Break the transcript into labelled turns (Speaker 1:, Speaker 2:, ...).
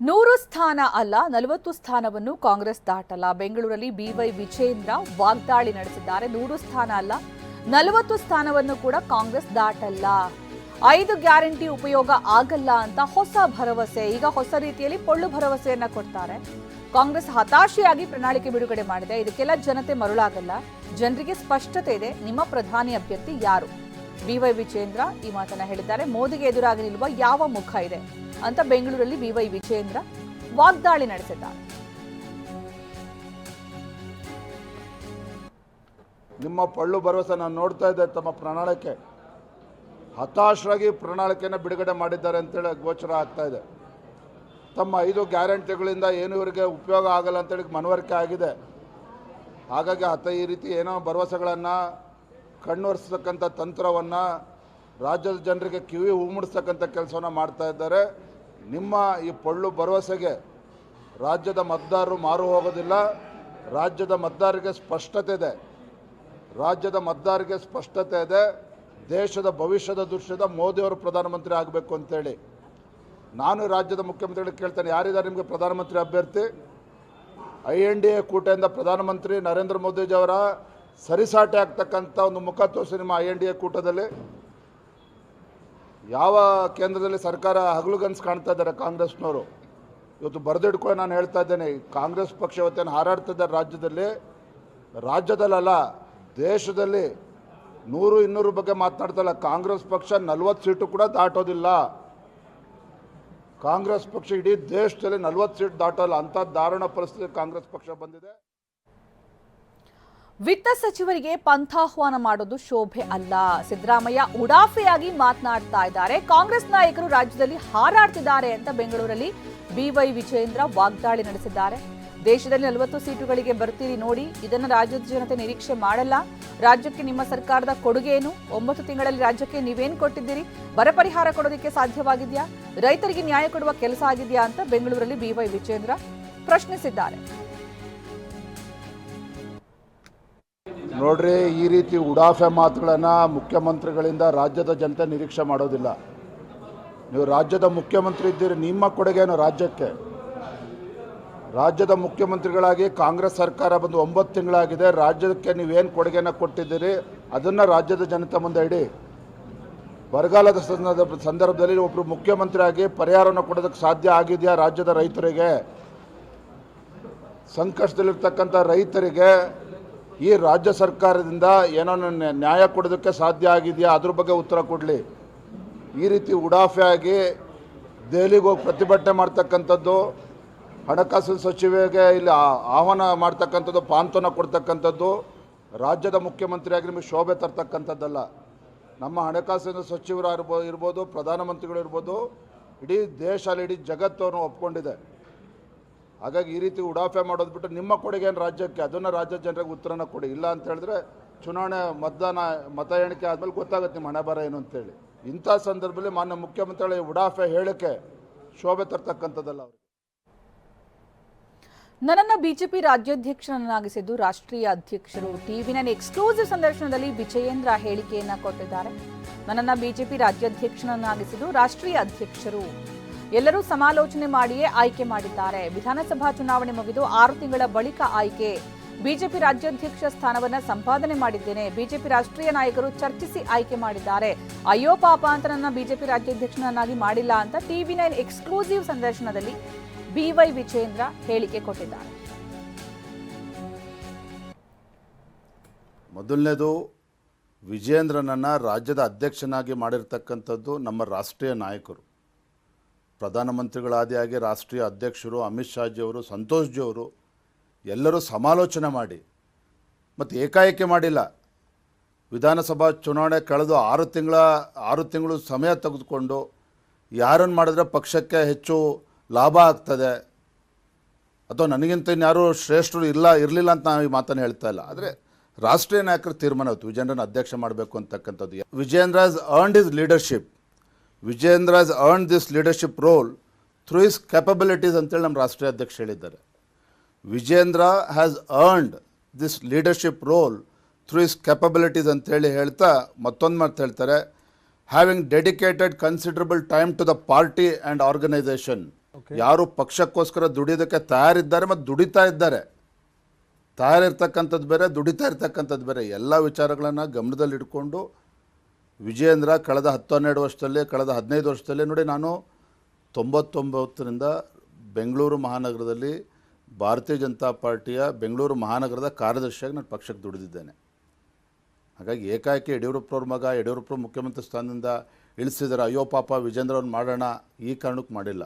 Speaker 1: ನೂರು ಸ್ಥಾನ ಅಲ್ಲ, ನಲವತ್ತು ಸ್ಥಾನವನ್ನು ಕಾಂಗ್ರೆಸ್ ದಾಟಲ್ಲ. ಬೆಂಗಳೂರಲ್ಲಿ ಬಿವೈ ವಿಜೇಂದ್ರ ವಾಗ್ದಾಳಿ ನಡೆಸಿದ್ದಾರೆ. ನೂರು ಸ್ಥಾನ ಅಲ್ಲ, ನಲವತ್ತು ಸ್ಥಾನವನ್ನು ಕೂಡ ಕಾಂಗ್ರೆಸ್ ದಾಟಲ್ಲ. ಐದು ಗ್ಯಾರಂಟಿ ಉಪಯೋಗ ಆಗಲ್ಲ ಅಂತ ಹೊಸ ಭರವಸೆ. ಈಗ ಹೊಸ ರೀತಿಯಲ್ಲಿ ಪೊಳ್ಳು ಭರವಸೆಯನ್ನ ಕೊಡ್ತಾರೆ. ಕಾಂಗ್ರೆಸ್ ಹತಾಶೆಯಾಗಿ ಪ್ರಣಾಳಿಕೆ ಬಿಡುಗಡೆ ಮಾಡಿದೆ. ಇದಕ್ಕೆಲ್ಲ ಜನತೆ ಮರುಳಾಗಲ್ಲ. ಜನರಿಗೆ ಸ್ಪಷ್ಟತೆ ಇದೆ. ನಿಮ್ಮ ಪ್ರಧಾನಿ ಅಭ್ಯರ್ಥಿ ಯಾರು? ಬಿವೈ ವಿಜೇಂದ್ರ ಈ ಮಾತನ್ನ ಹೇಳಿದ್ದಾರೆ. ಮೋದಿಗೆ ಎದುರಾಗಿ ನಿಲ್ಲುವ ಯಾವ ಮುಖ ಇದೆ? ಅಂತ ಬೆಂಗಳೂರಲ್ಲಿ ಬಿವೈ ವಿಜೇಂದ್ರ ವಾಗ್ದಾಳಿ ನಡೆಸಿದ್ದಾರೆ.
Speaker 2: ನಿಮ್ಮ ಪಳ್ಳು ಭರವಸೆ ನಾನು ನೋಡ್ತಾ ಇದ್ದೆ ತಮ್ಮ ಪ್ರಣಾಳಿಕೆ. ಹತಾಶರಾಗಿ ಪ್ರಣಾಳಿಕೆಯನ್ನು ಬಿಡುಗಡೆ ಮಾಡಿದ್ದಾರೆ ಅಂತೇಳಿ ಗೋಚರ ಆಗ್ತಾ ಇದೆ. ತಮ್ಮ ಐದು ಗ್ಯಾರಂಟಿಗಳಿಂದ ಏನು ಇವರಿಗೆ ಉಪಯೋಗ ಆಗಲ್ಲ ಅಂತೇಳಿ ಮನವರಿಕೆ ಆಗಿದೆ. ಹಾಗಾಗಿ ಹತ ಈ ರೀತಿ ಏನೋ ಭರವಸೆಗಳನ್ನು ಕಣ್ಣೊರೆಸ್ತಕ್ಕಂಥ ತಂತ್ರವನ್ನು ರಾಜ್ಯದ ಜನರಿಗೆ ಕಿವಿ ಉಮ್ಮಡಿಸ್ತಕ್ಕಂಥ ಕೆಲಸವನ್ನು ಮಾಡ್ತಾ ಇದ್ದಾರೆ. ನಿಮ್ಮ ಈ ಪೊಳ್ಳು ಭರವಸೆಗೆ ರಾಜ್ಯದ ಮತದಾರರು ಮಾರು ಹೋಗೋದಿಲ್ಲ. ರಾಜ್ಯದ ಮತದಾರರಿಗೆ ಸ್ಪಷ್ಟತೆ ಇದೆ. ರಾಜ್ಯದ ಮತದಾರರಿಗೆ ಸ್ಪಷ್ಟತೆ ಇದೆ. ದೇಶದ ಭವಿಷ್ಯದ ದೃಶ್ಯದ ಮೋದಿಯವರು ಪ್ರಧಾನಮಂತ್ರಿ ಆಗಬೇಕು ಅಂತೇಳಿ. ನಾನು ರಾಜ್ಯದ ಮುಖ್ಯಮಂತ್ರಿಗಳಿಗೆ ಕೇಳ್ತೇನೆ. ಯಾರಿದ್ದಾರೆ ನಿಮಗೆ ಪ್ರಧಾನಮಂತ್ರಿ ಅಭ್ಯರ್ಥಿ? ಐ ಎನ್ ಡಿ ಎ ಕೂಟದಿಂದ ಪ್ರಧಾನಮಂತ್ರಿ ನರೇಂದ್ರ ಮೋದಿಜಿಯವರ ಸರಿಸಾಟೆ ಆಗ್ತಕ್ಕಂಥ ಒಂದು ಮುಖ ತೋರಿಸಿ ನಿಮ್ಮ ಐ ಎನ್ ಡಿ ಎ ಕೂಟದಲ್ಲಿ. ಯಾವ ಕೇಂದ್ರದಲ್ಲಿ ಸರ್ಕಾರ ಹಗಲುಗನ್ಸು ಕಾಣ್ತಾ ಇದ್ದಾರೆ ಕಾಂಗ್ರೆಸ್ನವರು? ಇವತ್ತು ಬರೆದಿಟ್ಕೊಂಡು ನಾನು ಹೇಳ್ತಾ ಇದ್ದೇನೆ, ಕಾಂಗ್ರೆಸ್ ಪಕ್ಷ ಇವತ್ತೇನು ಹಾರಾಡ್ತಿದ್ದಾರೆ ರಾಜ್ಯದಲ್ಲಿ? ರಾಜ್ಯದಲ್ಲಲ್ಲ, ದೇಶದಲ್ಲಿ ನೂರು ಇನ್ನೂರು ಬಗ್ಗೆ ಮಾತನಾಡ್ತಲ್ಲ ಕಾಂಗ್ರೆಸ್ ಪಕ್ಷ ನಲ್ವತ್ತು ಸೀಟು ಕೂಡ ದಾಟೋದಿಲ್ಲ. ಕಾಂಗ್ರೆಸ್ ಪಕ್ಷ ಇಡೀ ದೇಶದಲ್ಲಿ ನಲ್ವತ್ತು ಸೀಟ್ ದಾಟೋಲ್ಲ. ಅಂಥ ದಾರುಣ ಪರಿಸ್ಥಿತಿ ಕಾಂಗ್ರೆಸ್ ಪಕ್ಷ ಬಂದಿದೆ.
Speaker 1: ವಿತ್ತ ಸಚಿವರಿಗೆ ಪಂಥಾಹ್ವಾನ ಮಾಡೋದು ಶೋಭೆ ಅಲ್ಲ. ಸಿದ್ದರಾಮಯ್ಯ ಉಡಾಫೆಯಾಗಿ ಮಾತನಾಡ್ತಾ ಇದ್ದಾರೆ. ಕಾಂಗ್ರೆಸ್ ನಾಯಕರು ರಾಜ್ಯದಲ್ಲಿ ಹಾರಾಡ್ತಿದ್ದಾರೆ ಅಂತ ಬೆಂಗಳೂರಲ್ಲಿ ಬಿವೈ ವಿಜಯೇಂದ್ರ ವಾಗ್ದಾಳಿ ನಡೆಸಿದ್ದಾರೆ. ದೇಶದಲ್ಲಿ ನಲವತ್ತು ಸೀಟುಗಳಿಗೆ ಬರ್ತೀರಿ ನೋಡಿ, ಇದನ್ನು ರಾಜ್ಯದ ಜನತೆ ನಿರೀಕ್ಷೆ ಮಾಡಲ್ಲ. ರಾಜ್ಯಕ್ಕೆ ನಿಮ್ಮ ಸರ್ಕಾರದ ಕೊಡುಗೆ ಏನು? ಒಂಬತ್ತು ತಿಂಗಳಲ್ಲಿ ರಾಜ್ಯಕ್ಕೆ ನೀವೇನು ಕೊಟ್ಟಿದ್ದೀರಿ? ಬರ ಪರಿಹಾರ ಕೊಡೋದಕ್ಕೆ ಸಾಧ್ಯವಾಗಿದೆಯಾ? ರೈತರಿಗೆ ನ್ಯಾಯ ಕೊಡುವ ಕೆಲಸ ಆಗಿದೆಯಾ ಅಂತ ಬೆಂಗಳೂರಲ್ಲಿ ಬಿವೈ ವಿಜೇಂದ್ರ ಪ್ರಶ್ನಿಸಿದ್ದಾರೆ.
Speaker 2: ನೋಡ್ರಿ, ಈ ರೀತಿ ಉಡಾಫೆ ಮಾತುಗಳನ್ನು ಮುಖ್ಯಮಂತ್ರಿಗಳಿಂದ ರಾಜ್ಯದ ಜನತೆ ನಿರೀಕ್ಷೆ ಮಾಡೋದಿಲ್ಲ. ನೀವು ರಾಜ್ಯದ ಮುಖ್ಯಮಂತ್ರಿ ಇದ್ದೀರಿ, ನಿಮ್ಮ ಕೊಡುಗೆನು ರಾಜ್ಯಕ್ಕೆ. ರಾಜ್ಯದ ಮುಖ್ಯಮಂತ್ರಿಗಳಾಗಿ ಕಾಂಗ್ರೆಸ್ ಸರ್ಕಾರ ಬಂದು ಒಂಬತ್ತು ತಿಂಗಳಾಗಿದೆ, ರಾಜ್ಯಕ್ಕೆ ನೀವೇನು ಕೊಡುಗೆನ ಕೊಟ್ಟಿದ್ದೀರಿ, ಅದನ್ನು ರಾಜ್ಯದ ಜನತೆ ಮುಂದೆ ಇಡಿ. ಬರಗಾಲದ ಸಂದರ್ಭ, ಸಂದರ್ಭದಲ್ಲಿ ಒಬ್ಬರು ಮುಖ್ಯಮಂತ್ರಿಯಾಗಿ ಪರಿಹಾರವನ್ನು ಕೊಡೋದಕ್ಕೆ ಸಾಧ್ಯ ಆಗಿದೆಯಾ ರಾಜ್ಯದ ರೈತರಿಗೆ? ಸಂಕಷ್ಟದಲ್ಲಿರ್ತಕ್ಕಂಥ ರೈತರಿಗೆ ಈ ರಾಜ್ಯ ಸರ್ಕಾರದಿಂದ ಏನೋ ನ್ಯಾ- ನ್ಯಾಯ ಕೊಡೋದಕ್ಕೆ ಸಾಧ್ಯ ಆಗಿದೆಯಾ? ಅದ್ರ ಬಗ್ಗೆ ಉತ್ತರ ಕೊಡಲಿ. ಈ ರೀತಿ ಉಡಾಫೆ ಆಗಿ ದೆಹಲಿಗೆ ಹೋಗಿ ಪ್ರತಿಭಟನೆ ಮಾಡ್ತಕ್ಕಂಥದ್ದು ಹಣಕಾಸು ಸಚಿವೆಗೆ ಇಲ್ಲಿ ಆಹ್ವಾನ ಮಾಡ್ತಕ್ಕಂಥದ್ದು ಪಾಂತನ ಕೊಡ್ತಕ್ಕಂಥದ್ದು, ರಾಜ್ಯದ ಮುಖ್ಯಮಂತ್ರಿಯಾಗಿ ನಿಮಗೆ ಶೋಭೆ ತರ್ತಕ್ಕಂಥದ್ದಲ್ಲ. ನಮ್ಮ ಹಣಕಾಸಿನ ಸಚಿವರು ಇರ್ಬೋ ಇರ್ಬೋದು, ಪ್ರಧಾನಮಂತ್ರಿಗಳು ಇರ್ಬೋದು, ಇಡೀ ದೇಶ ಇಡೀ ಜಗತ್ತನ್ನು ಒಪ್ಕೊಂಡಿದೆ. ಹಾಗಾಗಿ ಈ ರೀತಿ ಉಡಾಫೆ ಮಾಡೋದು ಬಿಟ್ಟು ನಿಮ್ಮ ಕೊಡುಗೆ ಏನು ರಾಜ್ಯಕ್ಕೆ? ಅದನ್ನು ರಾಜ್ಯ ಜನರಿಗೆ ಉತ್ತರನ ಕೊಡಿ. ಇಲ್ಲ ಅಂತ ಹೇಳಿದ್ರೆ ಚುನಾವಣೆ ಮತದಾನ, ಮತ ಎಣಿಕೆ ಆದಮೇಲೆ ಗೊತ್ತಾಗುತ್ತೆ ನಿಮ್ಮ ಬರ ಏನು ಅಂತೇಳಿ ಇಂಥ ಸಂದರ್ಭದಲ್ಲಿ ಮಾನ್ಯ ಮುಖ್ಯಮಂತ್ರಿಗಳ ಉಡಾಫೆ ಹೇಳಿಕೆ ಶೋಭೆ ತರ್ತಕ್ಕಂಥದ್ದಲ್ಲ ಅವರು
Speaker 1: ನನ್ನನ್ನು ಬಿಜೆಪಿ ರಾಜ್ಯಾಧ್ಯಕ್ಷರನ್ನಾಗಿಸಿದ್ದು ರಾಷ್ಟ್ರೀಯ ಅಧ್ಯಕ್ಷರು. ಟಿವಿನಲ್ಲಿ ಎಕ್ಸ್ಕ್ಲೂಸಿವ್ ಸಂದರ್ಶನದಲ್ಲಿ ವಿಜಯೇಂದ್ರ ಹೇಳಿಕೆಯನ್ನ ಕೊಟ್ಟಿದ್ದಾರೆ. ನನ್ನನ್ನ ಬಿಜೆಪಿ ರಾಜ್ಯಾಧ್ಯಕ್ಷರನ್ನಾಗಿಸಿದ್ದು ರಾಷ್ಟ್ರೀಯ ಅಧ್ಯಕ್ಷರು. ಎಲ್ಲರೂ ಸಮಾಲೋಚನೆ ಮಾಡಿಯೇ ಆಯ್ಕೆ ಮಾಡಿದ್ದಾರೆ. ವಿಧಾನಸಭಾ ಚುನಾವಣೆ ಮುಗಿದು ಆರು ತಿಂಗಳ ಬಳಿಕ ಆಯ್ಕೆ. ಬಿಜೆಪಿ ರಾಜ್ಯಾಧ್ಯಕ್ಷ ಸ್ಥಾನವನ್ನ ಸಂಪಾದನೆ ಮಾಡಿದ್ದೇನೆ. ಬಿಜೆಪಿ ರಾಷ್ಟ್ರೀಯ ನಾಯಕರು ಚರ್ಚಿಸಿ ಆಯ್ಕೆ ಮಾಡಿದ್ದಾರೆ. ಅಯ್ಯೋ ಪಾಪ ಅಂತ ನನ್ನ ಬಿಜೆಪಿ ರಾಜ್ಯಾಧ್ಯಕ್ಷನನ್ನಾಗಿ ಮಾಡಿಲ್ಲ ಅಂತ ಟಿವಿ ನೈನ್ ಎಕ್ಸ್ಕ್ಲೂಸಿವ್ ಸಂದರ್ಶನದಲ್ಲಿ ಬಿವೈ ವಿಜೇಂದ್ರ ಹೇಳಿಕೆ ಕೊಟ್ಟಿದ್ದಾರೆ.
Speaker 2: ಮೊದಲನೇದು ವಿಜೇಂದ್ರನನ್ನು ರಾಜ್ಯದ ಅಧ್ಯಕ್ಷನಾಗಿ ಮಾಡಿರ್ತಕ್ಕಂಥದ್ದು ನಮ್ಮ ರಾಷ್ಟ್ರೀಯ ನಾಯಕರು. ಪ್ರಧಾನಮಂತ್ರಿಗಳಾದಿಯಾಗಿ ರಾಷ್ಟ್ರೀಯ ಅಧ್ಯಕ್ಷರು ಅಮಿತ್ ಶಾಜಿಯವರು ಸಂತೋಷ್ ಜಿಯವರು ಎಲ್ಲರೂ ಸಮಾಲೋಚನೆ ಮಾಡಿ, ಮತ್ತು ಏಕಾಏಕಿ ಮಾಡಿಲ್ಲ. ವಿಧಾನಸಭಾ ಚುನಾವಣೆ ಕಳೆದು ಆರು ತಿಂಗಳ, ಆರು ತಿಂಗಳು ಸಮಯ ತೆಗೆದುಕೊಂಡು ಯಾರನ್ನು ಮಾಡಿದ್ರೆ ಪಕ್ಷಕ್ಕೆ ಹೆಚ್ಚು ಲಾಭ ಆಗ್ತದೆ, ಅಥವಾ ನನಗಿಂತ ಇನ್ಯಾರು ಶ್ರೇಷ್ಠರು ಇಲ್ಲ, ಇರಲಿಲ್ಲ ಅಂತ ನಾವು ಈ ಮಾತನ್ನು ಹೇಳ್ತಾ ಇಲ್ಲ. ಆದರೆ ರಾಷ್ಟ್ರೀಯ ನಾಯಕರ ತೀರ್ಮಾನ ಆಯಿತು ವಿಜೇಂದ್ರನ ಅಧ್ಯಕ್ಷ ಮಾಡಬೇಕು ಅಂತಕ್ಕಂಥದ್ದು. Vijayendra has earned his leadership Vijayendra has earn this leadership role through his capabilities ಅಂತೇಳಿ ನಮ್ಮ ರಾಷ್ಟ್ರೀಯ ಅಧ್ಯಕ್ಷ ಹೇಳಿದ್ದಾರೆ. Vijayendra has earned this leadership role through his capabilities ಅಂತೇಳಿ ಹೇಳ್ತಾ ಮತ್ತೊಂದು ಮಾತು ಹೇಳ್ತಾರೆ. Having dedicated considerable time to the party and organisation ಯಾರು ಪಕ್ಷಕ್ಕೋಸ್ಕರ ದುಡಿಯೋದಕ್ಕೆ ತಯಾರಿದ್ದಾರೆ ಮತ್ತು ದುಡಿತಾ ಇದ್ದಾರೆ. ತಯಾರಿರ್ತಕ್ಕಂಥದ್ದು ಬೇರೆ ದುಡಿತಾ ಇರ್ತಕ್ಕಂಥದ್ದು ಬೇರೆ. ಎಲ್ಲ ವಿಚಾರಗಳನ್ನು ಗಮನದಲ್ಲಿಟ್ಕೊಂಡು ವಿಜಯೇಂದ್ರ ಕಳೆದ ಹತ್ತು ವರ್ಷದಲ್ಲೇ, ಕಳೆದ ಹದಿನೈದು ವರ್ಷದಲ್ಲೇ, ನೋಡಿ ನಾನು ತೊಂಬತ್ತೊಂಬತ್ತರಿಂದ ಬೆಂಗಳೂರು ಮಹಾನಗರದಲ್ಲಿ ಭಾರತೀಯ ಜನತಾ ಪಾರ್ಟಿಯ ಬೆಂಗಳೂರು ಮಹಾನಗರದ ಕಾರ್ಯದರ್ಶಿಯಾಗಿ ನಾನು ಪಕ್ಷಕ್ಕೆ ದುಡಿದಿದ್ದೇನೆ. ಹಾಗಾಗಿ ಏಕಾಏಕಿ ಯಡಿಯೂರಪ್ಪವ್ರ ಮಗ ಯಡಿಯೂರಪ್ಪ ಮುಖ್ಯಮಂತ್ರಿ ಸ್ಥಾನದಿಂದ ಇಳಿಸಿದ್ದಾರೆ. ಅಯ್ಯೋ ಪಾಪ ವಿಜೇಂದ್ರ ಅವ್ರನ್ನ ಮಾಡೋಣ. ಈ ಕಾರಣಕ್ಕೆ ಮಾಡಿಲ್ಲ.